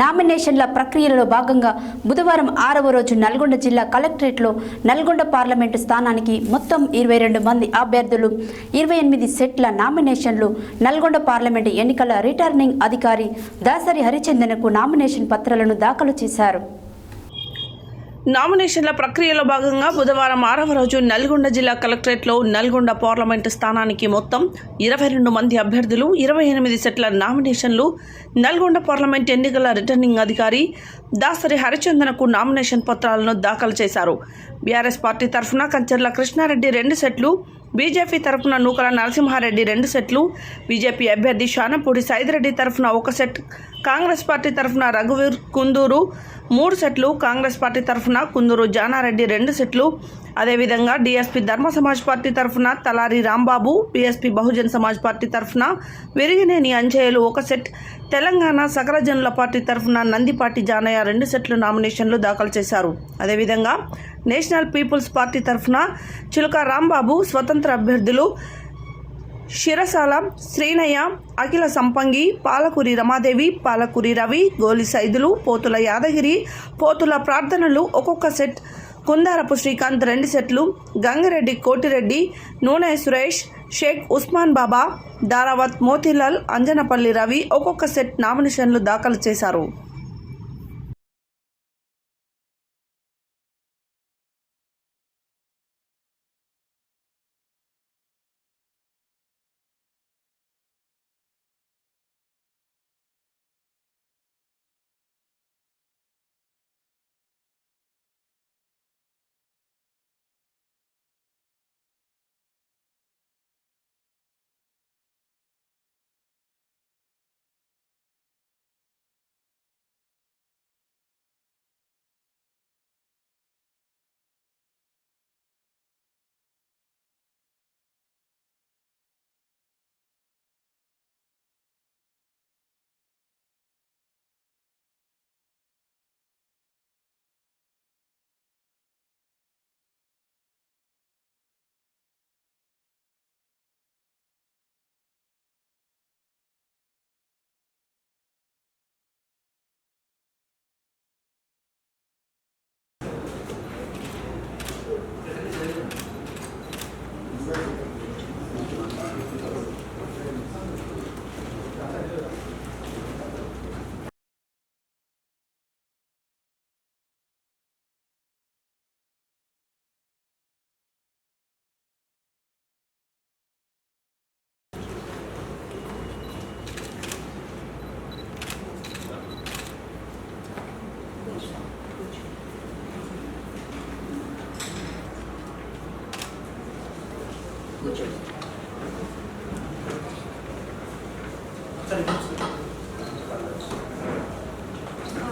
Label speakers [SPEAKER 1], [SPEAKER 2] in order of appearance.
[SPEAKER 1] నామినేషన్ల ప్రక్రియలో భాగంగా బుధవారం ఆరవ రోజు నల్గొండ జిల్లా కలెక్టరేట్లో నల్గొండ పార్లమెంటు స్థానానికి మొత్తం ఇరవై రెండు మంది అభ్యర్థులు ఇరవై ఎనిమిది సెట్ల నామినేషన్లు నల్గొండ పార్లమెంటు ఎన్నికల రిటర్నింగ్ అధికారి దాసరి హరిచందన్కు నామినేషన్ పత్రాలను దాఖలు చేశారు.
[SPEAKER 2] నామినేషన్ల ప్రక్రియలో భాగంగా బుధవారం ఆరవ రోజు నల్గొండ జిల్లా కలెక్టరేట్లో నల్గొండ పార్లమెంటు స్థానానికి మొత్తం ఇరవై రెండు మంది అభ్యర్థులు ఇరవై ఎనిమిది సెట్ల నామినేషన్లు నల్గొండ పార్లమెంట్ ఎన్నికల రిటర్నింగ్ అధికారి దాసరి హరిచందనకు నామినేషన్ పత్రాలను దాఖలు చేశారు. బీఆర్ఎస్ పార్టీ తరఫున కంచర్ల కృష్ణారెడ్డి రెండు సెట్లు బీజేపీ తరఫున నూకల నరసింహారెడ్డి రెండు సెట్లు బీజేపీ అభ్యర్థి షానపూడి సైదిరెడ్డి తరఫున ఒక సెట్ కాంగ్రెస్ పార్టీ తరఫున రఘువీర్ కుందూరు మూడు సెట్లు కాంగ్రెస్ పార్టీ తరఫున కుందూరు జానారెడ్డి రెండు సెట్లు అదేవిధంగా డీఎస్పీ ధర్మ సమాజ్ పార్టీ తరఫున తలారి రాంబాబు బీఎస్పీ బహుజన్ సమాజ్ పార్టీ తరఫున విరిగినేని అంజయ్యలు ఒక సెట్ తెలంగాణ సకల జనుల పార్టీ తరఫున నందిపాటి జానయ్య రెండు సెట్లు నామినేషన్లు దాఖలు చేశారు. అదేవిధంగా నేషనల్ పీపుల్స్ పార్టీ తరఫున చిలుక రాంబాబు స్వతంత్ర అభ్యర్థులు శిరసాల శ్రీనయ్య అఖిల సంపంగి పాలకూరి రమాదేవి పాలకూరి రవి గోలి సైదులు పోతుల యాదగిరి పోతుల ప్రార్థనలు ఒక్కొక్క సెట్ కుందారపు శ్రీకాంత్ రెండు సెట్లు గంగరెడ్డి కోటిరెడ్డి నూనె సురేష్ షేక్ ఉస్మాన్ బాబా దారావత్ మోతీలాల్ అంజనపల్లి రవి ఒక్కొక్క సెట్ నామినేషన్లు దాఖలు చేశారు.
[SPEAKER 3] 後ほど。